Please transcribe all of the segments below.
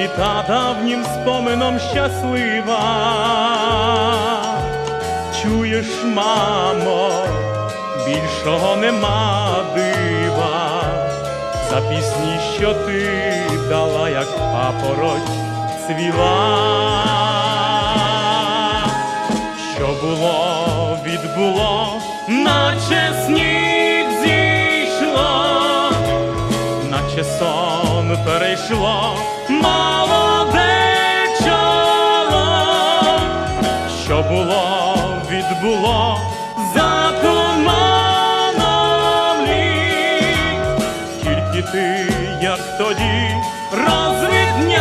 літа давнім спомином щаслива. Чуєш, мамо, більшого нема дива, за пісні, що ти дала, як папороть цвіла. Що було, відбуло, наче сніг зійшло, наче сон перейшло, тільки ти, як тоді, розвідняєш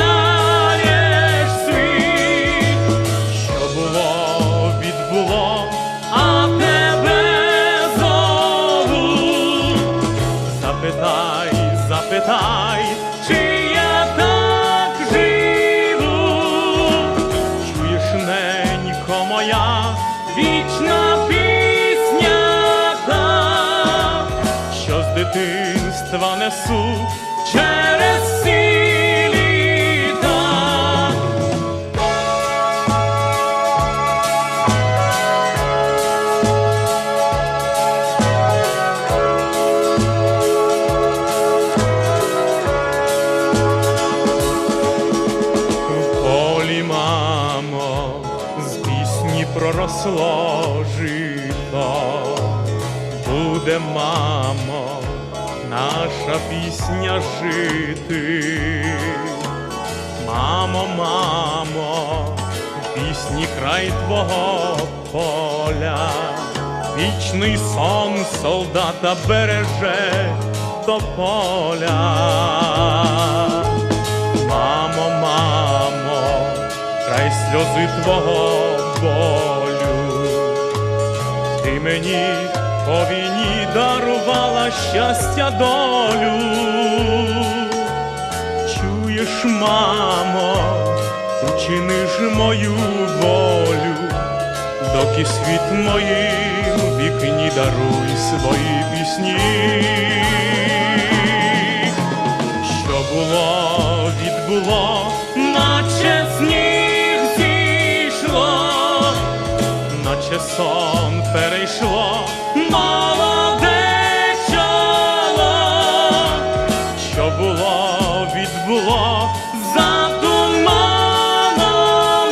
світ що було, відбуло, а тебе дитинства несу через всі літа. В полі, мамо, з пісні проросло жито. Буде, мамо, наша пісня жити. Мамо, мамо, пісні край твого поля, вічний сон солдата береже до поля. Мамо, мамо, край сльози твого болю, ти мені по війні дарувала щастя долю. Чуєш, мамо, учини ж мою волю, доки світ моїм вікні даруй свої пісні що було, відбуло, наче сніг зійшло, наче сон перейшло, молоде відбуло, за туманом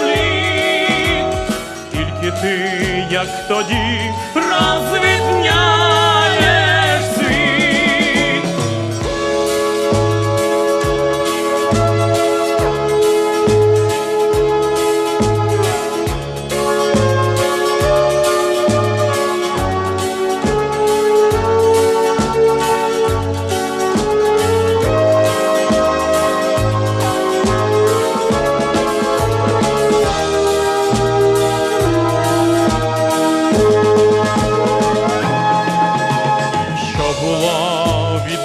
літ, тільки ти, як тоді, розвідняєш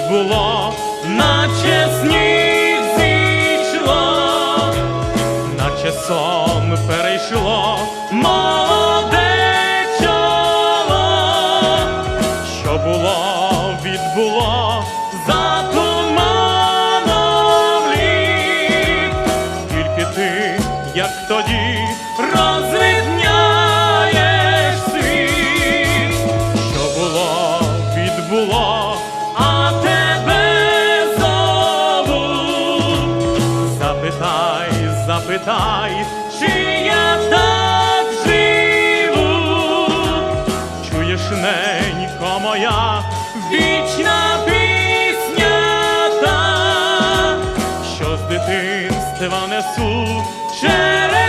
було, наче сніг зійшло, наче сон перейшло, молоде що було, відбуло, за туманом літ, тільки ти, як тоді, розвідняєш світ, що було, відбуло, запитай, чи я так живу. Чуєш, ненько моя, вічна пісня та, що з дитинства несу через